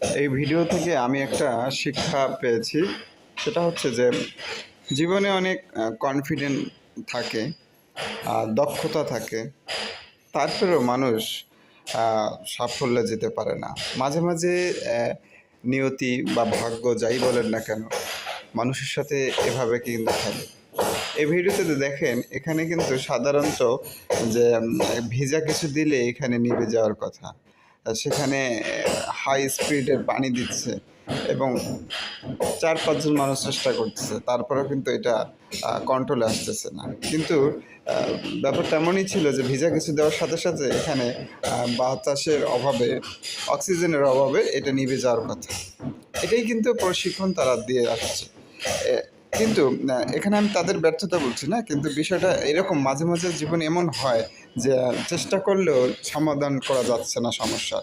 এই ভিডিও থেকে আমি একটা শিক্ষা পেয়েছি। সেটা হচ্ছে যে জীবনে অনেক কনফিডেন্ট থাকে দক্ষতা থাকে, তারপরেও মানুষ সাফল্যে যেতে পারে না। মাঝে মাঝে নিয়তি বা ভাগ্য যাই বলেন না কেন, মানুষের সাথে এভাবে কিন্তু খেলে এই ভিডিওতে দেখেন, এখানে কিন্তু সাধারণত যে ভিজা কিছু দিলে এখানে নিভে যাওয়ার কথা। সেখানে হাই স্পিডে পানি দিচ্ছে এবং চার পাঁচজন মানুষ চেষ্টা করতেছে। তারপরেও কিন্তু এটা কন্ট্রোলে আসতেছে না। কিন্তু আহ, ব্যাপারটা এমনই ছিল যে ভিজা কিছু দেওয়ার সাথে সাথে এখানে বাতাসের অভাবে অক্সিজেনের অভাবে এটা নিভে যাওয়ার কথা। এটাই কিন্তু প্রশিক্ষণ তারা দিয়ে আসছে। কিন্তু এখানে আমি তাদের ব্যর্থতা বলছি না, কিন্তু বিষয়টা এরকম মাঝে মাঝে জীবন এমন হয় যে, চেষ্টা করলেও সমাধান করা যাচ্ছে না সমস্যা।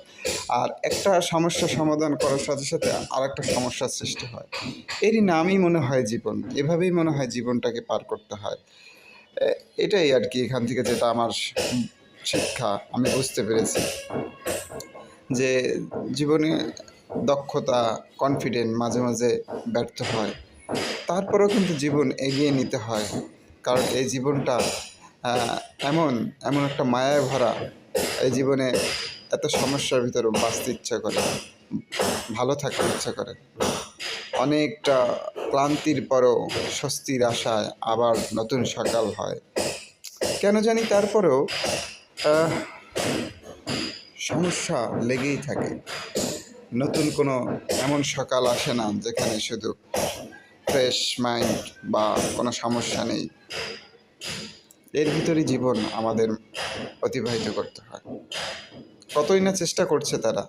আর একটা সমস্যা সমাধান করার সাথে সাথে আর একটা সমস্যার সৃষ্টি হয়। এরই নামই মনে হয় জীবন, এভাবেই মনে হয় জীবনটাকে পার করতে হয়। এটাই আর কি এখান থেকে যেটা আমার শিক্ষা, আমি বুঝতে পেরেছি। যে, জীবনে দক্ষতা কনফিডেন্ট মাঝে মাঝে ব্যর্থ হয়। তারপরেও কিন্তু জীবন এগিয়ে নিতে হয়। কারণ এই জীবনটা এমন এমন একটা মায়ায় ভরা। এই জীবনে এত সমস্যার ভিতরে বাঁচতে ইচ্ছা করে, ভালো থাকতে ইচ্ছা করে। অনেকটা ক্লান্তির পরও স্বস্তির আশায় আবার নতুন সকাল হয়। কেন জানি তারপরেও সমস্যা লেগেই থাকে। নতুন কোনো এমন সকাল আসে না যেখানে শুধু ফ্রেশ মাইন্ড বা কোনো সমস্যা নেই। এর ভিতরেই জীবন আমাদের অতিবাহিত করতে হয়। কতই না চেষ্টা করছে তারা,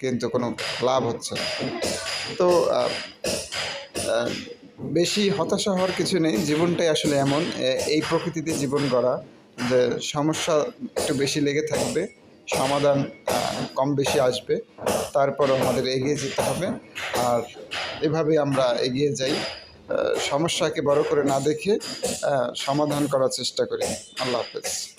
কিন্তু কোনো লাভ হচ্ছে না। তো বেশি হতাশা হওয়ার কিছু নেই, জীবনটাই আসলে এমন। এই প্রকৃতিতে জীবন গড়া যে সমস্যা একটু বেশি লেগে থাকবে, সমাধান কম বেশি আসবে, তারপরও আমাদের এগিয়ে যেতে হবে। আর এভাবে আমরা এগিয়ে যাই। সমস্যাকে বড় করে না দেখে সমাধান করার চেষ্টা করি। আল্লাহ হাফেজ।